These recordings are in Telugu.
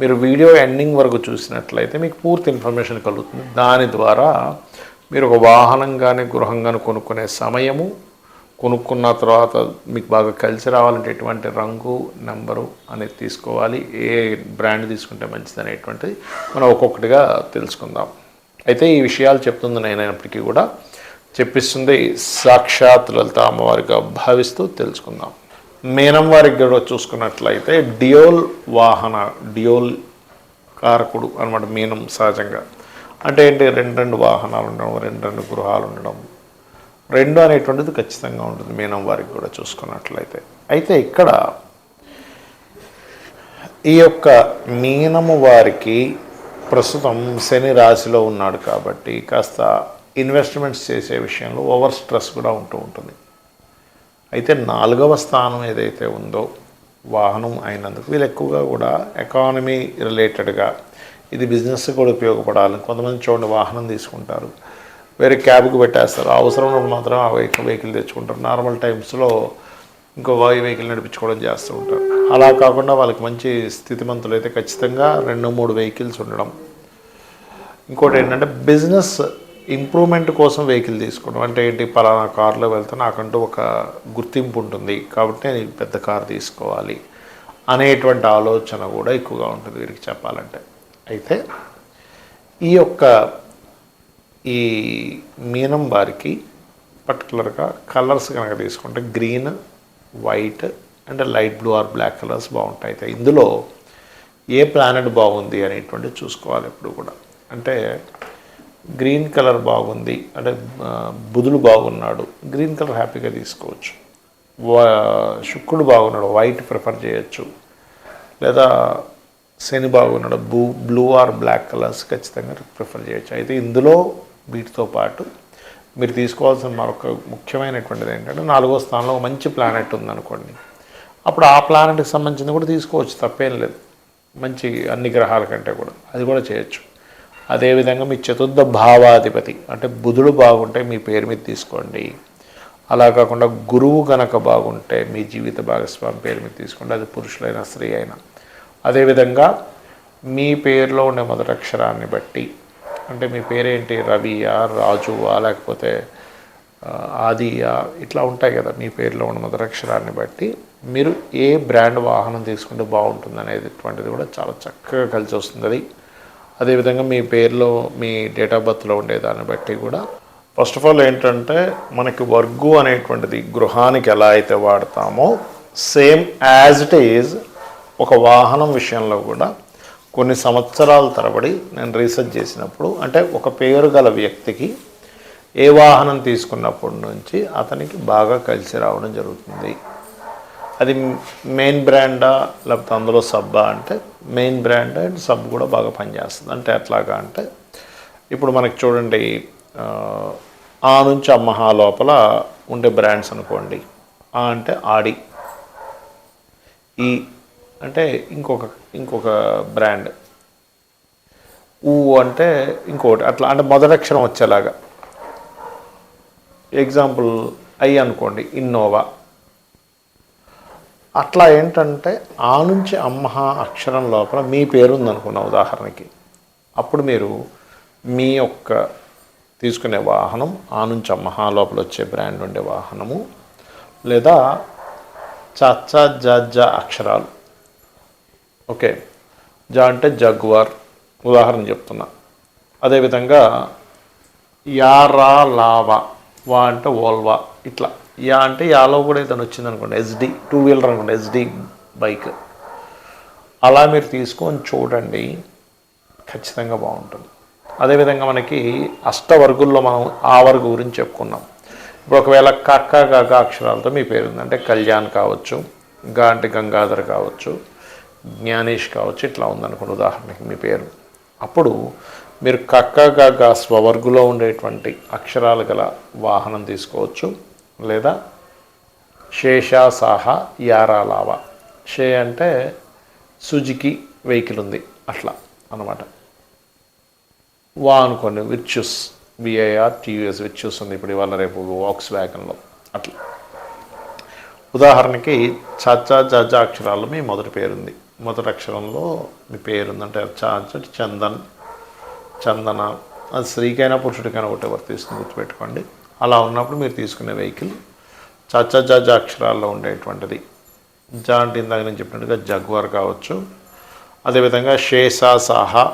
మీరు వీడియో ఎండింగ్ వరకు చూసినట్లయితే మీకు పూర్తి ఇన్ఫర్మేషన్ కలుగుతుంది. దాని ద్వారా మీరు ఒక వాహనం కానీ గృహం కానీ కొనుక్కునే సమయము కొనుక్కున్న తర్వాత మీకు బాగా కలిసి రావాలంటే ఎటువంటి రంగు నెంబరు అనేది తీసుకోవాలి. ఏ బ్రాండ్ తీసుకుంటే మంచిది అనేటువంటిది మనం ఒక్కొక్కటిగా తెలుసుకుందాం. అయితే ఈ విషయాలు చెప్తుంది నేనైనప్పటికీ కూడా. చెప్పిస్తుంది సాక్షాత్ లలిత అమ్మవారిగా భావిస్తూ తెలుసుకుందాం. మీనం వారికి కూడా చూసుకున్నట్లయితే డియోల్ వాహన డియోల్ కారకుడు అనమాట మీనం సహజంగా. అంటే ఏంటి? రెండు రెండు వాహనాలు ఉండడం రెండు రెండు గృహాలు ఉండడం. రెండు అనేటువంటిది ఖచ్చితంగా ఉంటుంది మీనం వారికి కూడా చూసుకున్నట్లయితే. అయితే ఇక్కడ ఈ యొక్క మీనము వారికి ప్రస్తుతం శని రాశిలో ఉన్నాడు కాబట్టి కాస్త ఇన్వెస్ట్మెంట్స్ చేసే విషయంలో ఓవర్ స్ట్రెస్ కూడా ఉంటూ ఉంటుంది. అయితే నాలుగవ స్థానం ఏదైతే ఉందో వాహనం అయినందుకు వీళ్ళు ఎక్కువగా కూడా ఎకానమీ రిలేటెడ్గా ఇది బిజినెస్ కూడా ఉపయోగపడాలి. కొంతమంది చూడండి వాహనం తీసుకుంటారు. వేరే క్యాబ్కి పెట్టేస్తారు. అవసరం ఉన్నప్పుడు మాత్రం ఆ వెహికల్ వెహికల్ తెచ్చుకుంటారు. నార్మల్ టైమ్స్లో ఇంకో వెహికల్ నడిపించుకోవడం చేస్తూ ఉంటారు. అలా కాకుండా వాళ్ళకి మంచి స్థితిమంతులు అయితే ఖచ్చితంగా రెండు మూడు వెహికల్స్ ఉండడం. ఇంకోటి ఏంటంటే బిజినెస్ ఇంప్రూవ్మెంట్ కోసం వెహికల్ తీసుకోవడం. అంటే ఏంటి? పలానా కార్లో వెళ్తే నాకంటూ ఒక గుర్తింపు ఉంటుంది. కాబట్టి నేను పెద్ద కార్ తీసుకోవాలి అనేటువంటి ఆలోచన కూడా ఎక్కువగా ఉంటుంది వీరికి చెప్పాలంటే. అయితే ఈ యొక్క ఈ మీనం వారికి పర్టికులర్గా కలర్స్ కనుక తీసుకుంటే green white and light blue or black colours బాగుంటాయి. అయితే ఇందులో ఏ ప్లానెట్ బాగుంది అనేటువంటిది చూసుకోవాలి ఎప్పుడు కూడా. అంటే గ్రీన్ కలర్ బాగుంది అంటే బుధుడు బాగున్నాడు గ్రీన్ కలర్ హ్యాపీగా తీసుకోవచ్చు. వా- శుక్రుడు బాగున్నాడు వైట్ ప్రిఫర్ చేయొచ్చు. లేదా శని బాగున్నాడు blue blue or black colours ఖచ్చితంగా ప్రిఫర్ చేయొచ్చు. అయితే ఇందులో వీటితో పాటు మీరు తీసుకోవాల్సిన మరొక ముఖ్యమైనటువంటిది ఏంటంటే నాలుగో స్థానంలో ఒక మంచి ప్లానెట్ ఉందనుకోండి. అప్పుడు ఆ ప్లానెట్కి సంబంధించింది కూడా తీసుకోవచ్చు తప్పేం లేదు. మంచి అన్ని గ్రహాల కంటే కూడా అది కూడా చేయొచ్చు. అదేవిధంగా మీ చతుర్థ భావాధిపతి అంటే బుధుడు బాగుంటే మీ పేరు మీద తీసుకోండి. అలా కాకుండా గురువు గనక బాగుంటే మీ జీవిత భాగస్వామి పేరు మీద తీసుకోండి. అది పురుషులైనా స్త్రీ అయినా. అదేవిధంగా మీ పేరులో ఉండే మొదటి అక్షరాన్ని బట్టి అంటే మీ పేరేంటి? రవియా రాజువా లేకపోతే ఆదియా ఇట్లా ఉంటాయి కదా మీ పేరులో ఉన్న మొదటి అక్షరాన్ని బట్టి మీరు ఏ బ్రాండ్ వాహనం తీసుకుంటే బాగుంటుంది అనేటువంటిది కూడా చాలా చక్కగా కలిసి వస్తుంది. అది అదేవిధంగా మీ పేరులో మీ డేట్ ఆఫ్ బర్త్లో ఉండే దాన్ని బట్టి కూడా. ఫస్ట్ ఆఫ్ ఆల్ ఏంటంటే మనకి వర్గు అనేటువంటిది గృహానికి ఎలా అయితే వాడతామో సేమ్ యాజ్ ఇట్ ఈజ్ ఒక వాహనం విషయంలో కూడా కొన్ని సంవత్సరాల తరబడి నేను రీసెర్చ్ చేసినప్పుడు అంటే ఒక పేరు గల వ్యక్తికి ఏ వాహనం తీసుకున్నప్పటి నుంచి అతనికి బాగా కలిసి రావడం జరుగుతుంది. అది మెయిన్ బ్రాండా లేకపోతే అందులో సబ్బా అంటే మెయిన్ బ్రాండ్ అండ్ సబ్ కూడా బాగా పనిచేస్తుంది. అంటే ఎట్లాగా అంటే ఇప్పుడు మనకి చూడండి ఆ, ఆ నుంచి అమ్మహా లోపల ఉండే బ్రాండ్స్ అనుకోండి. ఆ అంటే ఆడి. ఈ అంటే ఇంకొక ఇంకొక బ్రాండ్ ఊ అంటే ఇంకోటి అట్లా అంటే మొదటక్షరం వచ్చేలాగా. ఎగ్జాంపుల్ ఐ అనుకోండి ఇన్నోవా. అట్లా ఏంటంటే ఆ నుంచి అమ్మహ అక్షరం లోపల మీ పేరు ఉందనుకున్న ఉదాహరణకి. అప్పుడు మీరు మీ యొక్క తీసుకునే వాహనం ఆ నుంచి అమ్మహ లోపల వచ్చే బ్రాండ్ ఉండే వాహనము లేదా చచ్చ జ అక్షరాలు. ఓకే. జ అంటే జగ్వార్ ఉదాహరణ చెప్తున్నా. అదేవిధంగా యారా లావా వా అంటే ఓల్వా ఇట్లా. యా అంటే యాలో కూడా ఏదైనా వచ్చింది అనుకోండి ఎస్డి టూ వీలర్ అనుకోండి ఎస్డి బైక్ అలా మీరు తీసుకొని చూడండి ఖచ్చితంగా బాగుంటుంది. అదేవిధంగా మనకి అష్టవర్గుల్లో మనం ఆ వర్గు గురించి చెప్పుకున్నాం. ఇప్పుడు ఒకవేళ కక్క గగ అక్షరాలతో మీ పేరు ఉంది అంటే కళ్యాణ్ కావచ్చు గా అంటే గంగాధర్ కావచ్చు జ్ఞానేష్ కావచ్చు ఇట్లా ఉందనుకోండి ఉదాహరణకి మీ పేరు. అప్పుడు మీరు కక్క గగ స్వవర్గులో ఉండేటువంటి అక్షరాలు గల వాహనం తీసుకోవచ్చు. లేదా శేషాసాహ సాహా షే అంటే సుజుకి వెహికల్ ఉంది అట్లా అన్నమాట. వా అనుకోండి విర్చ్యూస్ విఐఆర్ టీయూఎస్ విర్చ్యూస్ ఉంది ఇప్పుడు ఇవాళ రేపు వాక్స్ వ్యాగన్లో అట్లా. ఉదాహరణకి చచ్చా జజ అక్షరాల్లో మీ మొదటి పేరుంది. మొదటి అక్షరంలో మీ పేరుందంటే అంటే చందన్ చందన అది స్త్రీకైనా పురుషుడికైనా ఒకటి వర్తిస్తుంది గుర్తుపెట్టుకోండి. అలా ఉన్నప్పుడు మీరు తీసుకునే వెహికల్ చచ్చ జజ అక్షరాల్లో ఉండేటువంటిది. జా అంటే ఇందాక నేను చెప్పినట్టుగా జగ్వర్ కావచ్చు అదేవిధంగా షేసా సాహా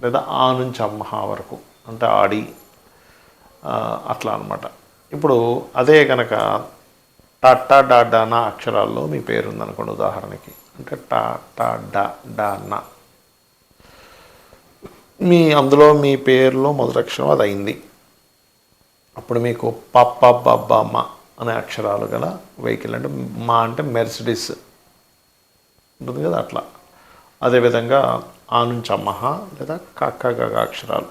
లేదా ఆ నుంచి అమ్మహ వరకు అంటే ఆడి అట్లా అనమాట ఇప్పుడు అదే కనుక టట్టా డా డానా అక్షరాల్లో మీ పేరు ఉందనుకోండి ఉదాహరణకి. అంటే టా టా డా డానా మీ అందులో మీ పేరులో మొదటి అక్షరం అది అయింది. అప్పుడు మీకు పప్ప బబ్బమ్మ అనే అక్షరాలు గల వెహికల్ అంటే మా అంటే మెర్సిడిస్ ఉంటుంది కదా అట్లా. అదేవిధంగా ఆ నుంచి అమ్మహ లేదా కక్క గగ అక్షరాలు.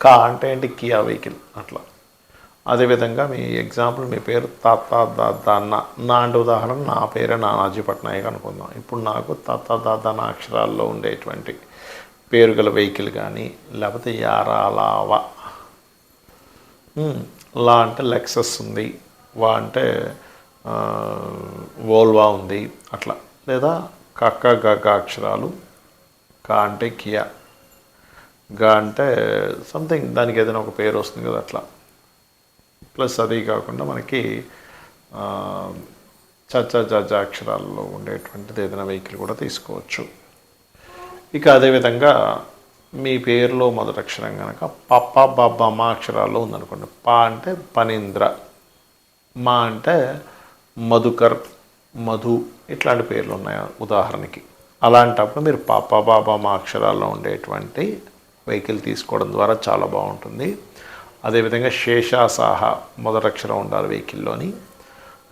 కా అంటే ఏంటి? కియా వెహికల్ అట్లా. అదేవిధంగా మీ ఎగ్జాంపుల్ మీ పేరు తాత దాన్న నా. నా అంటే ఉదాహరణ నా పేరే నానాజీ పట్నాయక్ అనుకుందాం. ఇప్పుడు నాకు తాత దాద నా అక్షరాల్లో ఉండేటువంటి పేరు గల వెహికల్ కానీ లేకపోతే యారాలావా లా అంటే లెక్సస్ ఉంది వా అంటే వోల్వా ఉంది అట్లా. లేదా కక్క గగ అక్షరాలు. కా అంటే కియా. గా అంటే సంథింగ్ దానికి ఏదైనా ఒక పేరు వస్తుంది కదా అట్లా. ప్లస్ అది కాకుండా మనకి చచ్చ జజ అక్షరాల్లో ఉండేటువంటిది ఏదైనా వెహికల్ కూడా తీసుకోవచ్చు. ఇక అదేవిధంగా మీ పేరులో మొదటి అక్షరం కనుక పప్ప బబ్బ మా అక్షరాల్లో ఉందనుకోండి. ప అంటే పనీంద్ర మా అంటే మధుకర్ మధు ఇట్లాంటి పేర్లు ఉన్నాయి ఉదాహరణకి. అలాంటప్పుడు మీరు పాప బాబా మా అక్షరాల్లో ఉండేటువంటి వెహికల్ తీసుకోవడం ద్వారా చాలా బాగుంటుంది. అదేవిధంగా శేషాసాహ మొదటి అక్షరం ఉండాలి వెహికల్లోని.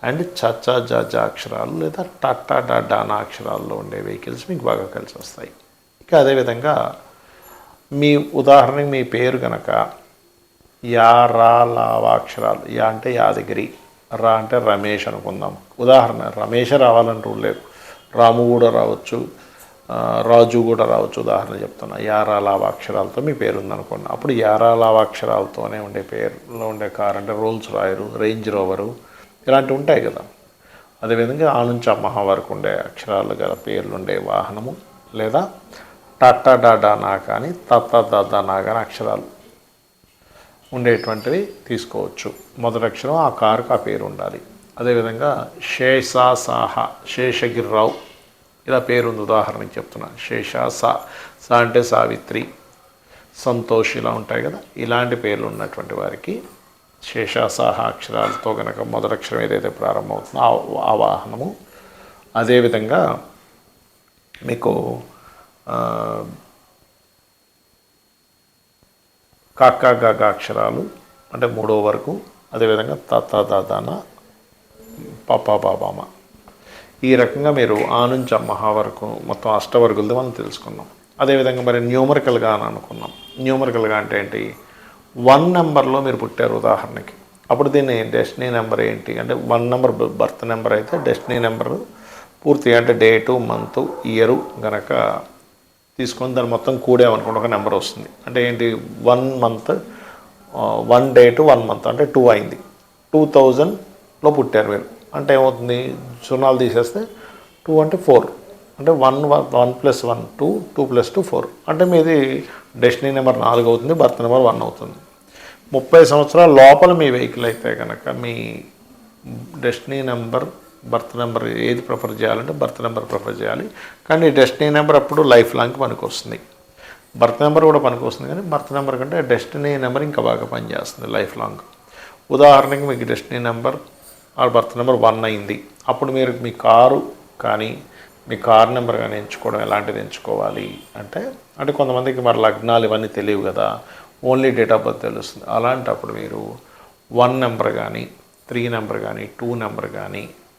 అండ్ చచ్చా జాజా అక్షరాలు లేదా టట్టా డానా అక్షరాల్లో ఉండే వెహికల్స్ మీకు బాగా కలిసి వస్తాయి. ఇక అదేవిధంగా మీ ఉదాహరణకి మీ పేరు కనుక యా రా లావా అక్షరాలు యా అంటే యాదగిరి రా అంటే రమేష్ అనుకుందాం. ఉదాహరణ రమేష్ రావాలని రూల్ లేదు. రాము కూడా రావచ్చు రాజు కూడా రావచ్చు ఉదాహరణ చెప్తున్నా. యారా లావా అక్షరాలతో మీ పేరు ఉందనుకోండి. అప్పుడు యారా లావా అక్షరాలతోనే ఉండే పేరులో ఉండే కార్ అంటే రోల్స్ రాయరు రేంజ్ రోవరు ఇలాంటివి ఉంటాయి కదా. అదేవిధంగా ఆ నుంచి అమ్మహ వరకు ఉండే అక్షరాలు గల పేర్లు ఉండే వాహనము లేదా టట్టా డాడా కానీ తత్త దాదా నా కానీ అక్షరాలు ఉండేటువంటివి తీసుకోవచ్చు. మొదటి అక్షరం ఆ కారుకు ఆ పేరు ఉండాలి. అదేవిధంగా శేషా సాహ శేషగిరిరావు ఇలా పేరుంది. ఉదాహరణకి చెప్తున్నా. శేషా సా సా అంటే సావిత్రి సంతోష్ ఇలా ఉంటాయి కదా. ఇలాంటి పేర్లు ఉన్నటువంటి వారికి శేషాసాహ అక్షరాలతో కనుక మొదటి అక్షరం ఏదైతే ప్రారంభమవుతుందో ఆ- ఆ వాహనము. అదేవిధంగా మీకు కాకా గాగా అక్షరాలు అంటే మూడో వరకు అదేవిధంగా తాత దాదాన పాపా బాబామ ఈ రకంగా మీరు ఆ నుంచి అమ్మహ వరకు మొత్తం అష్టవర్గులది మనం తెలుసుకున్నాం. అదేవిధంగా మరి న్యూమరికల్గా అని అనుకున్నాం. న్యూమరికల్గా అంటే ఏంటి? వన్ నెంబర్లో మీరు పుట్టారు ఉదాహరణకి. అప్పుడు దీన్ని డెస్టినీ నెంబర్ ఏంటి? అంటే వన్ నెంబర్ బర్త్ నెంబర్ అయితే డెస్టినీ నెంబరు పూర్తిగా అంటే డేటు మంత్ ఇయరు గనక తీసుకొని దాన్ని మొత్తం కూడామనుకోండి ఒక నెంబర్ వస్తుంది. అంటే ఏంటి? One month one day to one month అంటే టూ అయింది. టూ థౌజండ్లో పుట్టారు మీరు అంటే ఏమవుతుంది? సున్నాలు తీసేస్తే టూ అంటే ఫోర్. అంటే one one one plus one two two plus two four. అంటే మీది డెస్టినీ నెంబర్ నాలుగు అవుతుంది బర్త్ నెంబర్ వన్ అవుతుంది. ముప్పై సంవత్సరాల లోపల మీ వెహికల్ అయితే కనుక మీ డెస్టినీ నెంబర్ బర్త్ నెంబర్ ఏది ప్రిఫర్ చేయాలంటే బర్త్ నెంబర్ ప్రిఫర్ చేయాలి. కానీ డెస్టినీ నెంబర్ అప్పుడు లైఫ్ లాంగ్ పనికి వస్తుంది బర్త్ నెంబర్ కూడా పనికి వస్తుంది కానీ బర్త్ నెంబర్ కంటే డెస్టినీ నెంబర్ ఇంకా బాగా పనిచేస్తుంది లైఫ్ లాంగ్. ఉదాహరణకి మీకు డెస్టినీ నెంబర్ ఆ బర్త్ నెంబర్ వన్ అయింది. అప్పుడు మీరు మీ కారు కానీ మీ కార్ నెంబర్ కానీ ఎంచుకోవడం ఎలాంటిది ఎంచుకోవాలి అంటే అంటే కొంతమందికి మరి లగ్నాలు ఇవన్నీ తెలియవు కదా. ఓన్లీ డేట్ ఆఫ్ బర్త్ తెలుస్తుంది. అలాంటప్పుడు మీరు వన్ నెంబర్ కానీ త్రీ నెంబర్ కానీ టూ నెంబర్ కానీ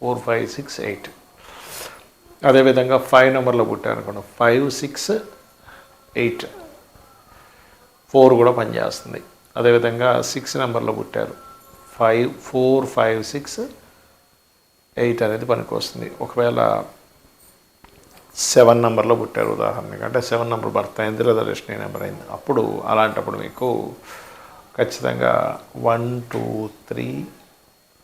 Four five six eight. అదేవిధంగా ఫైవ్ నెంబర్లో పుట్టారు అనుకోండి ఫైవ్ సిక్స్ ఎయిట్. ఫోర్ కూడా పనిచేస్తుంది. అదేవిధంగా సిక్స్ నెంబర్లో పుట్టారు five four five six eight అనేది పనికి వస్తుంది ఒకవేళ సెవెన్ నెంబర్లో పుట్టారు ఉదాహరణకి అంటే సెవెన్ నెంబర్ బర్త్ అయింది లేదా డెస్టినీ నెంబర్ అయింది అప్పుడు అలాంటప్పుడు మీకు ఖచ్చితంగా one two three